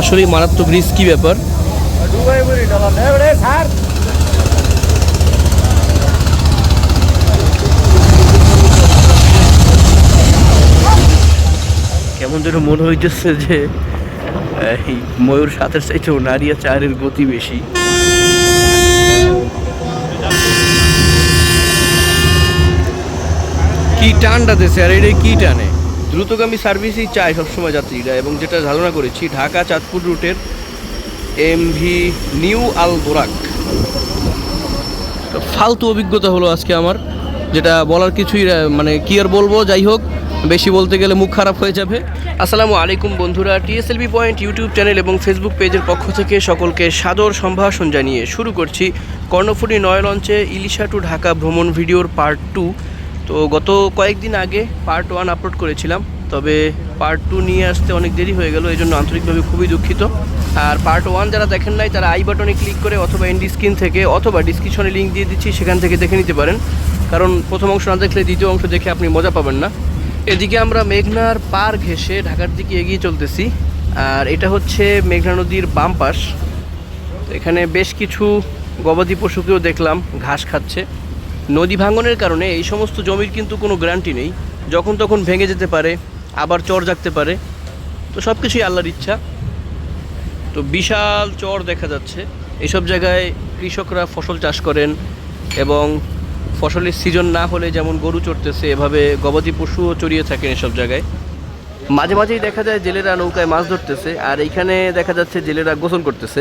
আসলেই মারাত্মক রিস্কি ব্যাপার। কেমন যেন মনে হইতেছে যে ময়ূর সাথের চাইতেও নারিয়া চারের গতি বেশি। কি টানটা দেশে আর এটা কি টানে? দ্রুতগামী সার্ভিসই চায় সবসময় যাত্রীরা এবং যেটা ধারণা করেছি, ঢাকা চাঁদপুর রুটের এমভি নিউ আল বোরাক। ফালতু অভিজ্ঞতা হলো আজকে আমার, যেটা বলার কিছুই মানে কি আর বলব, যাই হোক, বেশি বলতে গেলে মুখ খারাপ হয়ে যাবে। আসসালামু আলাইকুম বন্ধুরা, টিএসএলবি পয়েন্ট ইউটিউব চ্যানেল এবং ফেসবুক পেজের পক্ষ থেকে সকলকে সাদর সম্ভাষণ জানিয়ে শুরু করছি কর্ণফুলি নয় লঞ্চে ইলিশা টু ঢাকা ভ্রমণ ভিডিওর পার্ট টু তো গত কয়েকদিন আগে পার্ট ওয়ান আপলোড করেছিলাম, তবে পার্ট টু নিয়ে আসতে অনেক দেরি হয়ে গেল এই জন্য আন্তরিকভাবে খুবই দুঃখিত। আর পার্ট ওয়ান যারা দেখেন নাই, তারা আই বাটনে ক্লিক করে অথবা এন্ডি স্ক্রিন থেকে অথবা ডিসক্রিপশনে লিঙ্ক দিয়ে দিচ্ছি, সেখান থেকে দেখে নিতে পারেন। কারণ প্রথম অংশ না দেখলে দ্বিতীয় অংশ দেখে আপনি মজা পাবেন না। এদিকে আমরা মেঘনার পার ঘেঁষে ঢাকার দিকে এগিয়ে চলতেছি, আর এটা হচ্ছে মেঘনা নদীর বাম পাশ। এখানে বেশ কিছু গবাদি পশুকেও দেখলাম, ঘাস খাচ্ছে। নদী ভাঙনের কারণে এই সমস্ত জমির কিন্তু কোনো গ্যারান্টি নেই। যখন তখন ভেঙে যেতে পারে, আবার চর জাগতে পারে। তো সব কিছুই আল্লাহর ইচ্ছা। তো বিশাল চর দেখা যাচ্ছে। এইসব জায়গায় কৃষকরা ফসল চাষ করেন এবং ফসলের সিজন না হলে যেমন গরু চড়তেছে, এভাবে গবাদি পশুও চড়িয়ে থাকেন এসব জায়গায়। মাঝে মাঝেই দেখা যায় জেলেরা নৌকায় মাছ ধরতেছে, আর এইখানে দেখা যাচ্ছে জেলেরা গোসল করতেছে।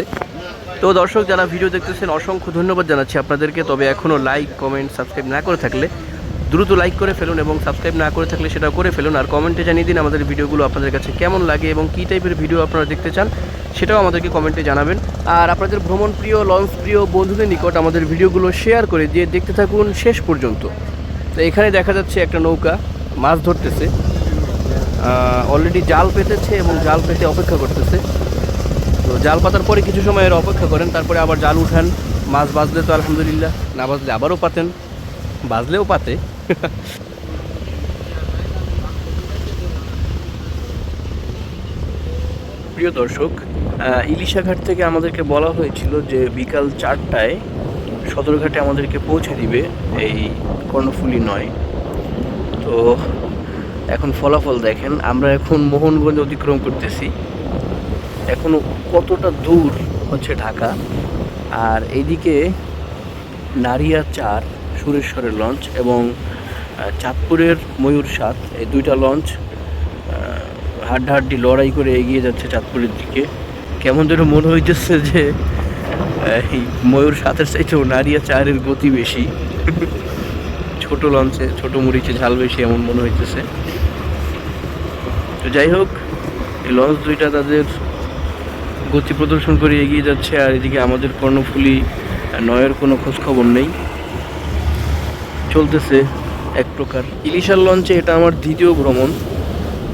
তো দর্শক, যারা ভিডিও দেখতেছেন, অসংখ্য ধন্যবাদ জানাচ্ছি আপনাদেরকে। তবে এখনও লাইক কমেন্ট সাবস্ক্রাইব না করে থাকলে দ্রুত লাইক করে ফেলুন এবং সাবস্ক্রাইব না করে থাকলে সেটা করে ফেলুন। আর কমেন্টে জানিয়ে দিন আমাদের ভিডিওগুলো আপনাদের কাছে কেমন লাগে এবং কী টাইপের ভিডিও আপনারা দেখতে চান, সেটাও আমাদেরকে কমেন্টে জানাবেন। আর আপনাদের ভ্রমণ প্রিয় লঞ্চ প্রিয় বন্ধুদের নিকট আমাদের ভিডিওগুলো শেয়ার করে দিয়ে দেখতে থাকুন শেষ পর্যন্ত। তো এখানে দেখা যাচ্ছে একটা নৌকা, মাছ ধরতেছে। অলরেডি জাল পেতেছে এবং জাল পেতে অপেক্ষা করতেছে। তো জাল পাতার পরে কিছু সময় অপেক্ষা করেন, তারপরে আবার জাল উঠান। মাছ বাজলে তো আলহামদুলিল্লাহ, না বাজলে আবারও পাতেন। বাজলেও পাতে। প্রিয় দর্শক ইলিশাঘাট থেকে আমাদেরকে বলা হয়েছিল যে বিকাল চারটায় সদরঘাটে আমাদেরকে পৌঁছে দিবে এই কর্ণফুলি নয়। তো এখন ফলাফল দেখেন। আমরা এখন মোহনগঞ্জ অতিক্রম করতেছি। এখনও কতটা দূর হচ্ছে ঢাকা? আর এইদিকে নারিয়া চার, সুরেশ্বরের লঞ্চ এবং চাঁদপুরের ময়ূর সাত, এই দুইটা লঞ্চ হাড্ডাহাড্ডি লড়াই করে এগিয়ে যাচ্ছে চাঁদপুরের দিকে। কেমন যেন মনে হইতেছে যে এই ময়ূর সাতের চাইতেও নারিয়া চারের গতি বেশি। ছোট লঞ্চে, ছোট মুড়িতে ঝাল বেশি এমন মনে হইতেছে। তো যাই হোক, এই লঞ্চ দুইটা তাদের গতি প্রদর্শন করে এগিয়ে যাচ্ছে, আর এদিকে আমাদের কর্ণফুলি নয়ের কোনো খোঁজখবর নেই। চলতেছে এক প্রকার। ইলিশার লঞ্চে এটা আমার দ্বিতীয় ভ্রমণ।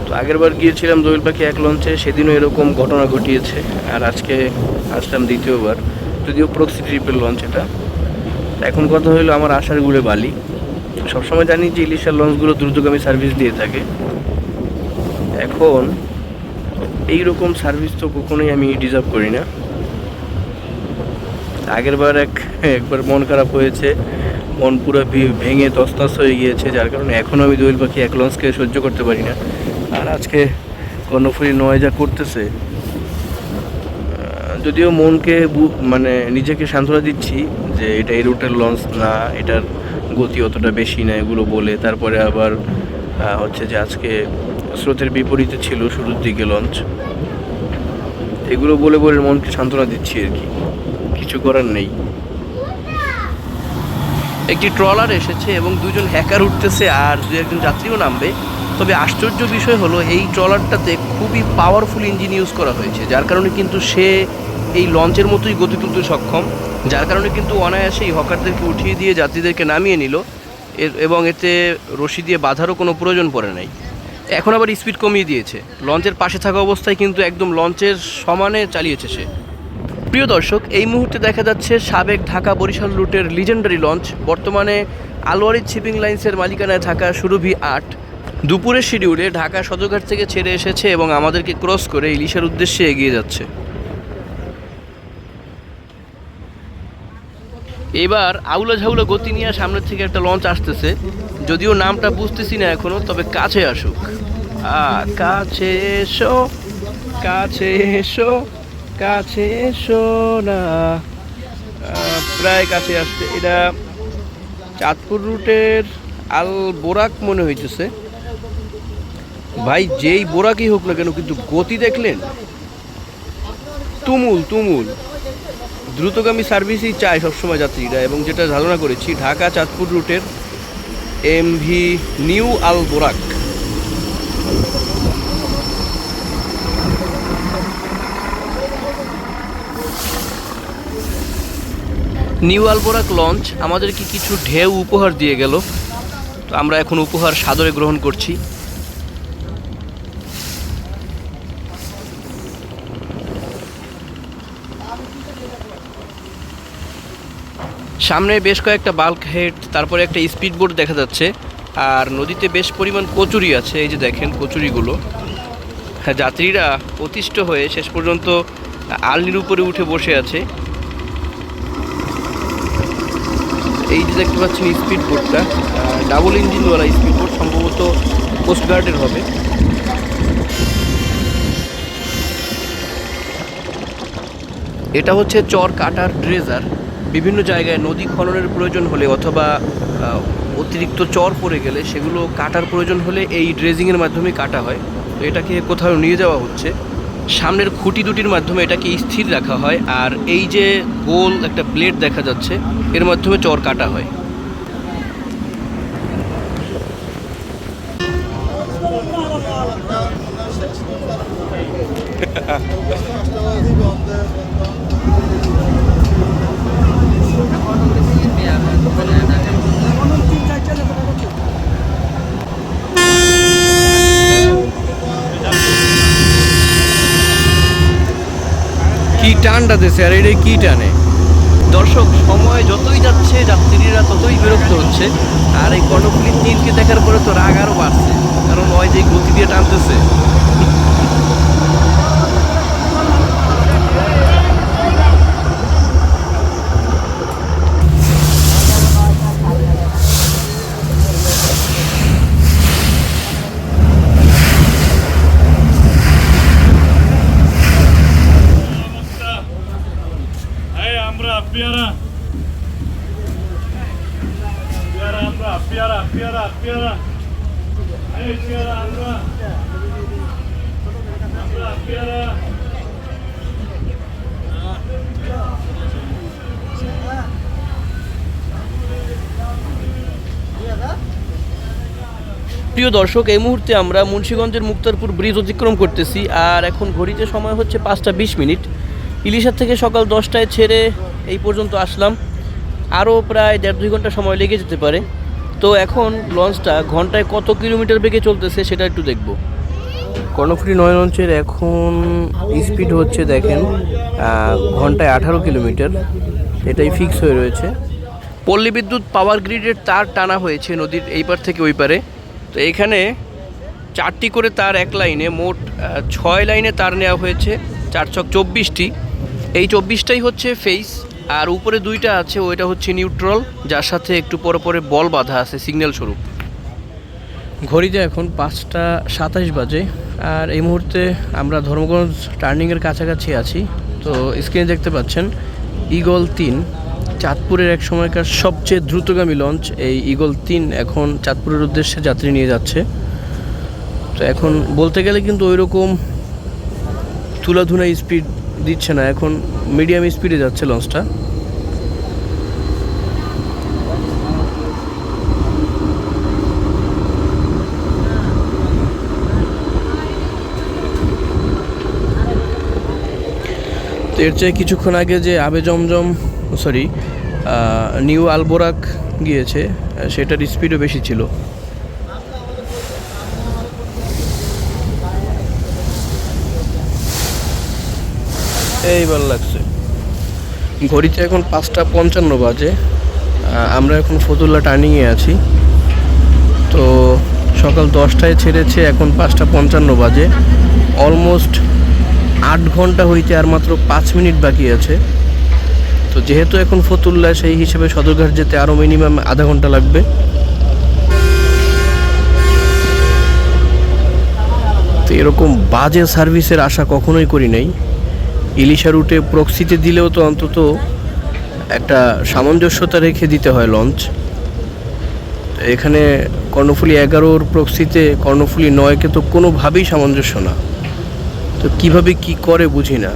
তো আগেরবার গিয়েছিলাম দোয়েল পাখি এক লঞ্চে, সেদিনও এরকম ঘটনা ঘটিয়েছে, আর আজকে আসলাম দ্বিতীয়বার, যদিও প্রক্সি ট্রিপের লঞ্চ এটা। এখন কথা হলো আমার আশার গুড়ে বালি। সবসময় জানি যে ইলিশার লঞ্চগুলো দ্রুতগামী সার্ভিস দিয়ে থাকে। এখন এই রকম সার্ভিস তো কখনোই আমি ডিজার্ভ করি না। আগের বার এক, একবার মন খারাপ হয়েছে, মন পুরো ভেঙে তসতস হয়ে গিয়েছে, যার কারণে এখনও আমি দোয়েল পাখি এক লঞ্চকে সহ্য করতে পারি না। আর আজকে কর্ণফুলি নয় যা করতেছে যদিও মনকে মানে নিজেকে সান্ত্বনা দিচ্ছি যে এটা এই রুটের লঞ্চ না, এটার গতি অতটা বেশি না, এগুলো বলে। তারপরে আবার হচ্ছে যে আজকে স্রোতের বিপরীতে ছিল শুরুর দিকে লঞ্চ। এগুলো বলে বলে মনকে সান্ত্বনা দিচ্ছি আর কি। কিছু করার নেই। একটি ট্রলার এসেছে এবং দুজন হ্যাকার উঠতেছে আর দু একজন যাত্রীও নামবে। তবে আশ্চর্য বিষয় হলো, এই ট্রলারটাতে খুবই পাওয়ারফুল ইঞ্জিন ইউজ করা হয়েছে, যার কারণে কিন্তু সে এই লঞ্চের মতোই গতি তুলতে সক্ষম। যার কারণে কিন্তু অনায়াসেই হকারদেরকে উঠিয়ে দিয়ে যাত্রীদেরকে নামিয়ে নিল। এবং এতে রশি দিয়ে বাঁধারও কোনো প্রয়োজন পড়ে নাই। এখন আবার স্পিড কমিয়ে দিয়েছে। লঞ্চের পাশে থাকা অবস্থায় কিন্তু একদম লঞ্চের সমানে চালিয়েছে সে। প্রিয় দর্শক, এই মুহূর্তে দেখা যাচ্ছে সাবেক ঢাকা বরিশাল রুটের লিজেন্ডারি লঞ্চ। বর্তমানে আলোয়ারি শিপিং লাইন্সের মালিকানায় থাকা সুরভি আট। দুপুরের শিডিউলে ঢাকা সদরঘাট থেকে ছেড়ে এসেছে এবং আমাদেরকে ক্রস করে ইলিশের উদ্দেশ্যে এগিয়ে যাচ্ছে। এবার আউলা ঝাউলা গতি নিয়ে সামনের থেকে একটা লঞ্চ আসতেছে। যদিও নামটা বুঝতেছি না এখনও, তবে কাছে আসুক। কাছে এসো কাছে এসো কাছে এসো না। প্রায় কাছে আসছে। এটা চাঁদপুর রুটের আল বোরাক মনে হইতেছে। ভাই, যেই বোরাকই হোক না কেন, কিন্তু গতি দেখলেন? তুমুল তুমুল। দ্রুতগামী সার্ভিসই চায় সবসময় যাত্রীরা এবং যেটা ধারণা করেছি, ঢাকা চাঁদপুর রুটের MV new Al Borak. New Alborak launch আমাদেরকে কিছু ঢেউ উপহার দিয়ে গেল। তো আমরা এখন উপহার সাদরে গ্রহণ করছি। সামনে বেশ কয়েকটা বাল্ক হেড তারপরে একটা স্পিড বোট দেখা যাচ্ছে, আর নদীতে বেশ পরিমাণ কচুরি আছে, এই যে দেখেন কচুরিগুলো। হ্যাঁ যাত্রীরা অতিষ্ঠ হয়ে শেষ পর্যন্ত আলনির উপরে উঠে বসে আছে। এই যে দেখতে পাচ্ছেন স্পিড বোটটা ডাবল ইঞ্জিনওয়ালা স্পিড বোট সম্ভবত কোস্টগার্ডের হবে। এটা হচ্ছে চর কাটার ড্রেজার বিভিন্ন জায়গায় নদী খননের প্রয়োজন হলে অথবা অতিরিক্ত চর পড়ে গেলে সেগুলো কাটার প্রয়োজন হলে এই ড্রেজিংয়ের মাধ্যমে কাটা হয়। তো এটাকে কোথাও নিয়ে যাওয়া হচ্ছে। সামনের খুঁটি দুটির মাধ্যমে এটাকে স্থির রাখা হয় আর এই যে গোল একটা ব্লেড দেখা যাচ্ছে, এর মাধ্যমে চর কাটা হয়। কি টানটা দিছে আর এটা কি টানে? দর্শক, সময় যতই যাচ্ছে, যাত্রীরা ততই বিরক্ত হচ্ছে। আর এই কর্ণফুলির তীরকে দেখার পরে তো রাগ আরও বাড়ছে। কারণ ওই যে গতি দিয়ে টানতেছে এই আমরা পেয়ারা পেয়ারা আমরা পেয়ারা পেয়ারা পেয়ারা এই পেয়ারা আমরা আমরা পেয়ারা প্রিয় দর্শক, এই মুহূর্তে আমরা মুন্সীগঞ্জের মুক্তারপুর ব্রিজ অতিক্রম করতেছি আর এখন ঘড়িতে সময় হচ্ছে পাঁচটা বিশ মিনিট। ইলিশার থেকে সকাল দশটায় ছেড়ে এই পর্যন্ত আসলাম। আরও প্রায় দেড় দুই ঘণ্টা সময় লেগে যেতে পারে। তো এখন লঞ্চটা ঘন্টায় কত কিলোমিটার বেগে চলতেছে সেটা একটু দেখব। কর্ণফুলি নয় লঞ্চের এখন স্পিড হচ্ছে দেখেন ঘন্টায় আঠারো কিলোমিটার। এটাই ফিক্স হয়ে রয়েছে। পল্লী বিদ্যুৎ পাওয়ার গ্রিডের তার টানা হয়েছে নদীর এই পার থেকে ওই পারে। তো এখানে চারটি করে তার এক লাইনে মোট ছয় লাইনে তার নেওয়া হয়েছে চার ছক চব্বিশটি। এই চব্বিশটাই হচ্ছে ফেস আর উপরে দুইটা আছে, ওইটা হচ্ছে নিউট্রাল যার সাথে একটু পরে পরে বল বাঁধা আছে সিগন্যাল স্বরূপ। ঘড়িতে এখন পাঁচটা সাতাশ বাজে, আর এই মুহূর্তে আমরা ধর্মগঞ্জ টার্নিংয়ের কাছাকাছি আছি। তো স্ক্রিনে দেখতে পাচ্ছেন ইগল তিন, চাঁদপুরের এক সময়কার সবচেয়ে দ্রুতগামী লঞ্চ এই ইগল তিন এখন চাঁদপুরের উদ্দেশ্যে যাত্রী নিয়ে যাচ্ছে। তো এখন বলতে গেলে কিন্তু ওই রকম তুলাধুনা স্পিড দিচ্ছে না। এখন মিডিয়াম স্পিডে যাচ্ছে লঞ্চটা এর চেয়ে কিছুক্ষণ আগে যে আবে জমজম সরি নিউ আলবোরাক গিয়েছে, সেটার স্পিডও বেশি ছিল। এইবার লাগছে। ঘড়িতে এখন পাঁচটা পঞ্চান্ন বাজে। আমরা এখন ফতুল্লা টার্নিংয়ে আছি। তো সকাল দশটায় ছেড়েছে, এখন পাঁচটা পঞ্চান্ন বাজে। অলমোস্ট আট ঘণ্টা হইতে আর মাত্র পাঁচ মিনিট বাকি আছে। তো যেহেতু এখন ফতুল্লা, সেই হিসেবে সদরঘাট যেতে আরও মিনিমাম আধা ঘণ্টা লাগবে। তো এরকম বাজে সার্ভিসের আশা কখনোই করি নাই। ইলিশা রুটে প্রক্সিতে দিলেও তো অন্তত একটা সামঞ্জস্যতা রেখে দিতে হয় লঞ্চ এখানে কর্ণফুলি এগারোর প্রক্সিতে কর্ণফুলি নয়কে তো কোনোভাবেই সামঞ্জস্য না। তো কীভাবে কি করে বুঝি না।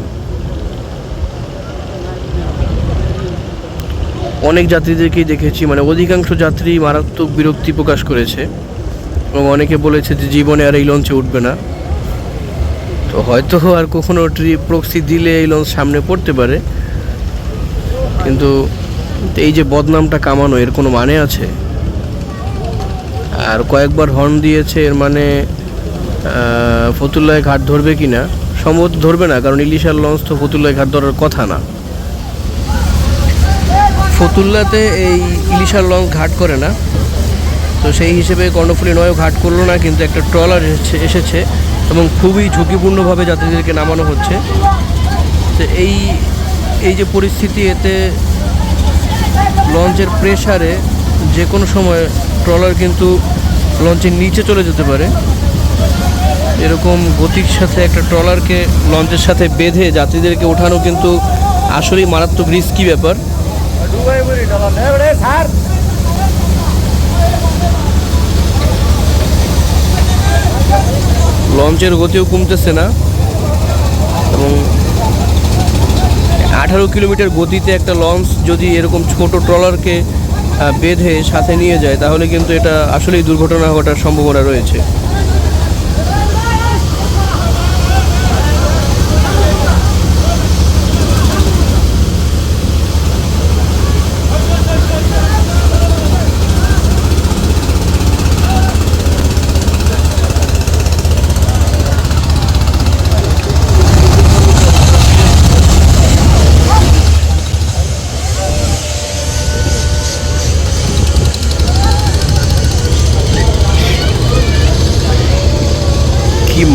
অনেক যাত্রীদেরকেই দেখেছি মানে অধিকাংশ যাত্রী মারাত্মক বিরক্তি প্রকাশ করেছে এবং অনেকে বলেছে যে জীবনে আর এই লঞ্চে উঠবে না। তো হয়তো আর কখনো ট্রিপ প্রক্সি দিলে এই লঞ্চ সামনে পড়তে পারে। কিন্তু এই যে বদনামটা কামানো, এর কোনো মানে আছে? আর কয়েকবার হর্ন দিয়েছে, এর মানে ফতুল্লায় ঘাট ধরবে কি না সম্ভবত ধরবে না, কারণ ইলিশার লঞ্চ তো ফতুল্লায় ঘাট ধরার কথা না। ফতুল্লাতে এই ইলিশার লঞ্চ ঘাট করে না। তো সেই হিসেবে কর্ণফুলী নয়ও ঘাট করল না, কিন্তু একটা ট্রলার এসেছে। এবং খুবই ঝুঁকিপূর্ণভাবে যাত্রীদেরকে নামানো হচ্ছে। তো এই এই যে পরিস্থিতি, এতে লঞ্চের প্রেসারে যে কোনো সময় ট্রলার কিন্তু লঞ্চের নিচে চলে যেতে পারে। এরকম গতির সাথে একটা ট্রলারকে লঞ্চের সাথে বেঁধে যাত্রীদেরকে ওঠানো কিন্তু আসলেই মারাত্মক রিস্কি ব্যাপার। লঞ্চের গতিও কমতেছে না এবং আঠারো কিলোমিটার গতিতে একটা লঞ্চ যদি এরকম ছোট ট্রলারকে বেঁধে সাথে নিয়ে যায়, তাহলে কিন্তু এটা আসলেই দুর্ঘটনা ঘটার সম্ভাবনা রয়েছে।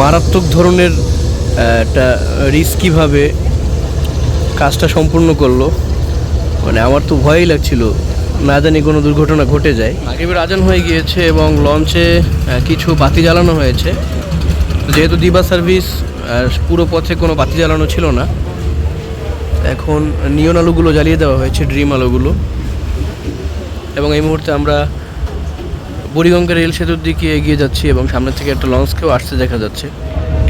মারাত্মক ধরনের একটা রিস্কিভাবে কাজটা সম্পূর্ণ করল মানে আমার তো ভয়ই লাগছিল, না জানি কোনো দুর্ঘটনা ঘটে যায়। আগেবার আজান হয়ে গিয়েছে এবং লঞ্চে কিছু বাতি জ্বালানো হয়েছে। যেহেতু দিবা সার্ভিস পুরো পথে কোনো বাতি জ্বালানো ছিল না, এখন নিয়ন আলোগুলো জ্বালিয়ে দেওয়া হয়েছে, ড্রিম আলোগুলো। এবং এই মুহূর্তে আমরা বুড়িগঙ্গা রেল সেতুর দিকে এগিয়ে যাচ্ছি এবং সামনে থেকে একটা লঞ্চকেও আসতে দেখা যাচ্ছে।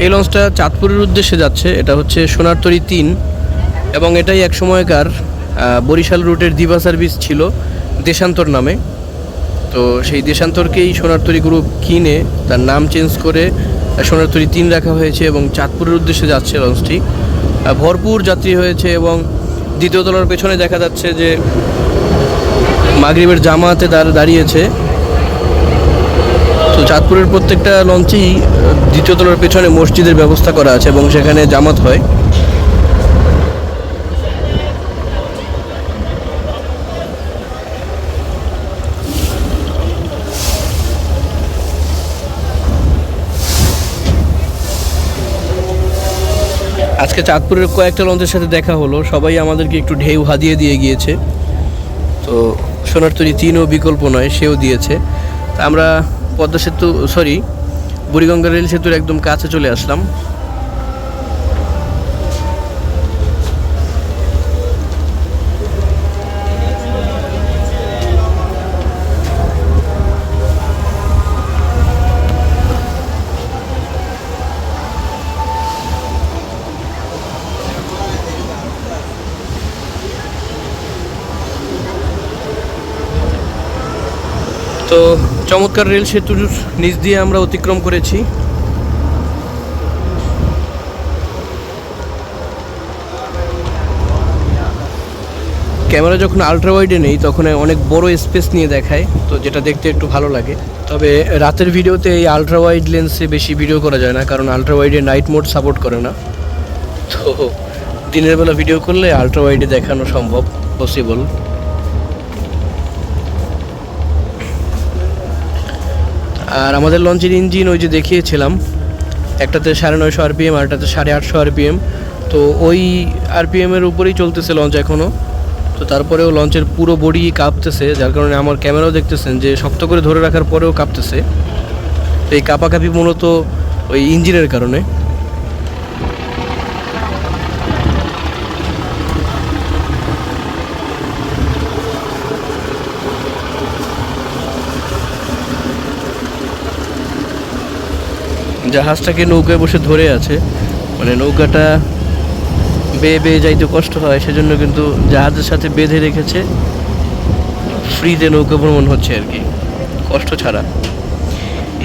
এই লঞ্চটা চাঁদপুরের উদ্দেশ্যে যাচ্ছে, এটা হচ্ছে সোনারতরী তিন এবং এটাই এক সময়কার বরিশাল রুটের দিবা সার্ভিস ছিল দেশান্তর নামে। তো সেই দেশান্তরকেই সোনারতরী গ্রুপ কিনে তার নাম চেঞ্জ করে সোনারতরী তিন রাখা হয়েছে এবং চাঁদপুরের উদ্দেশ্যে যাচ্ছে লঞ্চটি ভরপুর যাত্রী হয়েছে এবং দ্বিতীয় তলার পেছনে দেখা যাচ্ছে যে মাগরিবের জামাতে দাঁড়, দাঁড়িয়েছে। চাঁদপুরের প্রত্যেকটা লঞ্চেই দ্বিতীয় তলার পেছনে মসজিদের ব্যবস্থা করা আছে এবং সেখানে জামাত হয়। আজকে চাঁদপুরের কয়েকটা লঞ্চের সাথে দেখা হলো। সবাই আমাদেরকে একটু ঢেউ হাদিয়ে দিয়ে গিয়েছে। তো সোনারতরী তিনও বিকল্প নয়, সেও দিয়েছে। আমরা পদ্মা সেতু সরি বুড়িগঙ্গা রেল সেতুর একদম কাছে চলে আসলাম। তো চমৎকার রেল সেতুর নিচ দিয়ে আমরা অতিক্রম করেছি। ক্যামেরা যখন আলট্রা ওয়াইডে নেই, তখন অনেক বড় স্পেস নিয়ে দেখায়, তো যেটা দেখতে একটু ভালো লাগে। তবে রাতের ভিডিওতে এই আলট্রা ওয়াইড লেন্সে বেশি ভিডিও করা যায় না, কারণ আলট্রা ওয়াইডে নাইট মোড সাপোর্ট করে না। তো দিনের বেলা ভিডিও করলে আলট্রা ওয়াইডে দেখানো সম্ভব পসিবল আর আমাদের লঞ্চের ইঞ্জিন ওই যে দেখিয়েছিলাম, একটাতে সাড়ে নয়শো আরপিএম আর একটাতে সাড়ে আটশো আরপিএম। তো ওই আরপিএমের উপরেই চলতেছে লঞ্চ এখনও তো তারপরেও লঞ্চের পুরো বডি কাঁপতেছে, যার কারণে আমার ক্যামেরাও দেখতেছেন যে শক্ত করে ধরে রাখার পরেও কাঁপতেছে। তো এই কাঁপাকাঁপি মূলত ওই ইঞ্জিনের কারণে। জাহাজটাকে নৌকায় বসে ধরে আছে। মানে নৌকাটা বেয়ে বেয়ে যাইতে কষ্ট হয়, সেজন্য কিন্তু জাহাজের সাথে বেঁধে রেখেছে। ফ্রিতে নৌকা ভ্রমণ হচ্ছে আর কি, কষ্ট ছাড়া।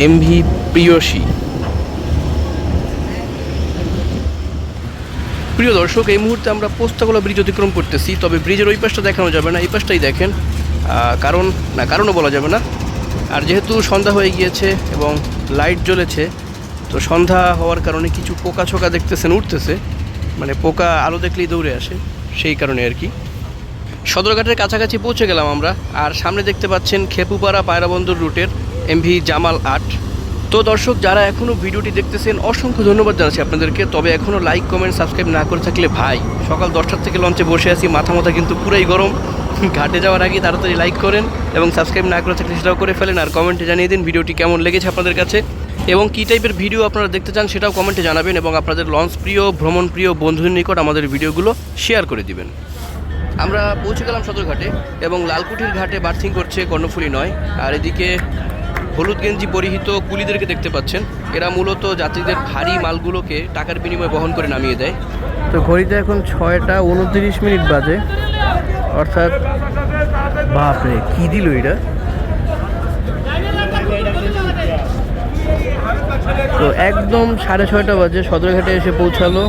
এমভি প্রিয়সী। প্রিয় দর্শক, এই মুহূর্তে আমরা পোস্তাগোলা ব্রিজ অতিক্রম করতেছি, তবে ব্রিজের ওই পাশটা দেখানো যাবে না, এই পাশটাই দেখেন। কারণ, না, কারণও বলা যাবে না। আর যেহেতু সন্ধ্যা হয়ে গিয়েছে এবং লাইট জ্বলেছে তো সন্ধ্যা হওয়ার কারণে কিছু পোকা ছোকা দেখতেছেন, উঠতেছে। মানে পোকা আলো দেখলেই দৌড়ে আসে, সেই কারণে আর কি। সদরঘাটের কাছাকাছি পৌঁছে গেলাম আমরা, আর সামনে দেখতে পাচ্ছেন খেপুপাড়া পায়রাবন্দর রুটের এমভি জামাল আট। তো দর্শক, যারা এখনও ভিডিওটি দেখতেছেন, অসংখ্য ধন্যবাদ জানাচ্ছি আপনাদেরকে। তবে এখনও লাইক কমেন্ট সাবস্ক্রাইব না করে থাকলে ভাই, সকাল দশটার থেকে লঞ্চে বসে আছি, মাথা মাথা কিন্তু পুরাই গরম। ঘাটে যাওয়ার আগে তাড়াতাড়ি লাইক করেন এবং সাবস্ক্রাইব না করে থাকলে সেটাও করে ফেলেন আর কমেন্টে জানিয়ে দিন ভিডিওটি কেমন লেগেছে আপনাদের কাছে এবং কী টাইপের ভিডিও আপনারা দেখতে চান সেটাও কমেন্টে জানাবেন এবং আপনাদের লঞ্চ প্রিয়, ভ্রমণ প্রিয় বন্ধুদের নিকট আমাদের ভিডিওগুলো শেয়ার করে দিবেন। আমরা পৌঁছে গেলাম সদরঘাটে এবং লালকুঠির ঘাটে বার্থিং করছে কর্ণফুলি নয়। আর এদিকে হলুদ গেঞ্জি পরিহিত কুলিদেরকে দেখতে পাচ্ছেন। এরা মূলত যাত্রীদের ভারী মালগুলোকে টাকার বিনিময়ে বহন করে নামিয়ে দেয়। তো ঘড়িতে এখন ছয়টা উনত্রিশ মিনিট বাজে। অর্থাৎ বাপরে, কি দিল এটা? তো একদম সাড়ে ছয়টা বাজে, সদরঘাটে এসে পৌঁছালো।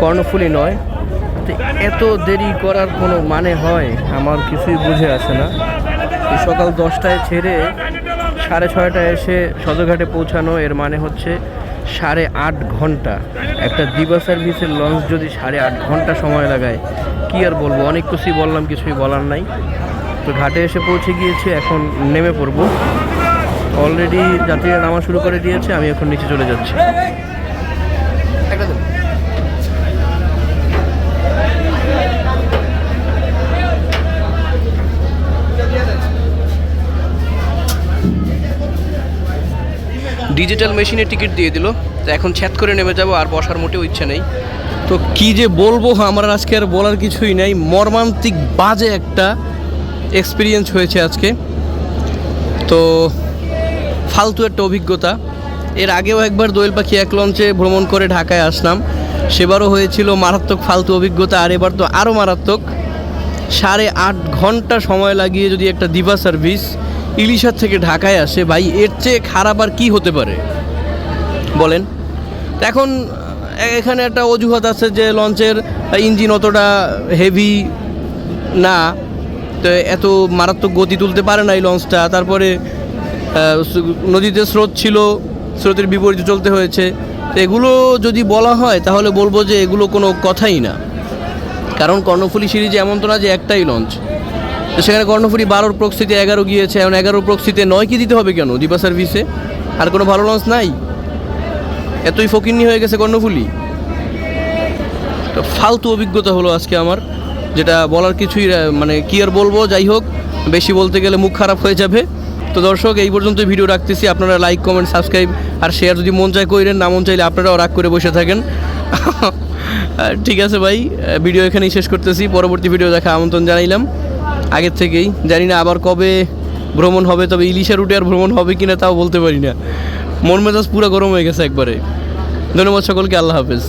কর্ণফুলি নয়। তো এত দেরি করার কোনো মানে হয়? আমার কিছুই বুঝে আসে না। সকাল দশটায় ছেড়ে সাড়ে ছয়টায় এসে সদরঘাটে পৌঁছানো, এর মানে হচ্ছে সাড়ে আট ঘণ্টা। একটা দিবা সার্ভিসের লঞ্চ যদি সাড়ে আট ঘণ্টা সময় লাগায়, কি আর বলব? অনেক কিছুই বললাম, কিছুই বলার নাই। তো ঘাটে এসে পৌঁছে গিয়েছি, এখন নেমে পড়ব। অলরেডি যাত্রীরা নামা শুরু করে দিয়েছে, আমি এখন নিচে চলে যাচ্ছি। ডিজিটাল মেশিনে টিকিট দিয়ে দিল। তো এখন ছ্যাত করে নেমে যাব, আর বসার মোটেও ইচ্ছে নেই। তো কি যে বলব, আমার আজকে আর বলার কিছুই নাই। মর্মান্তিক বাজে একটা এক্সপিরিয়েন্স হয়েছে আজকে। তো ফালতু একটা অভিজ্ঞতা। এর আগেও একবার দোয়েল পাখি এক লঞ্চে ভ্রমণ করে ঢাকায় আসলাম। সেবারও হয়েছিল মারাত্মক ফালতু অভিজ্ঞতা, আর এবার তো আরও মারাত্মক। সাড়ে আট ঘণ্টা সময় লাগিয়ে যদি একটা দিবা সার্ভিস ইলিশার থেকে ঢাকায় আসে। ভাই, এর চেয়ে খারাপ আর কী হতে পারে? বলেন। এখন এখানে একটা অজুহাত আছে যে, লঞ্চের ইঞ্জিন অতটা হেভি না। তো এত মারাত্মক গতি তুলতে পারে না এই লঞ্চটা। তারপরে নদীতে স্রোত ছিল, স্রোতের বিপরীতে চলতে হয়েছে। এগুলো যদি বলা হয়, তাহলে বলব যে এগুলো কোনো কথাই না। কারণ কর্ণফুলি সিরিজে এমন তো না যে একটাই লঞ্চ। তো সেখানে কর্ণফুলি বারোর প্রক্সিতে এগারো গিয়েছে, এখন এগারো প্রক্সিতে নয় কি দিতে হবে কেন দিবা সার্ভিসে আর কোনো ভালো লঞ্চ নাই? এতই ফকিন্নি হয়ে গেছে কর্ণফুলি? তো ফালতু অভিজ্ঞতা হলো আজকে আমার, যেটা বলার কিছুই মানে কি আর বলব, যাই হোক, বেশি বলতে গেলে মুখ খারাপ হয়ে যাবে। তো দর্শক, এই পর্যন্ত ভিডিও রাখতেছি, আপনারা লাইক কমেন্ট সাবস্ক্রাইব আর শেয়ার যদি মন চায় করেন, না মন চাইলে আপনারাও রাগ করে বসে থাকেন। ঠিক আছে ভাই ভিডিও এখানেই শেষ করতেছি, পরবর্তী ভিডিও দেখা আমন্ত্রণ জানাইলাম। আগের থেকেই। জানি না আবার কবে ভ্রমণ হবে, তবে ইলিশা রুটে আর ভ্রমণ হবে কিনা তাও বলতে পারি না। মন মেজাজ পুরো গরম হয়ে গেছে একবারে। ধন্যবাদ সকলকে, আল্লাহ হাফেজ।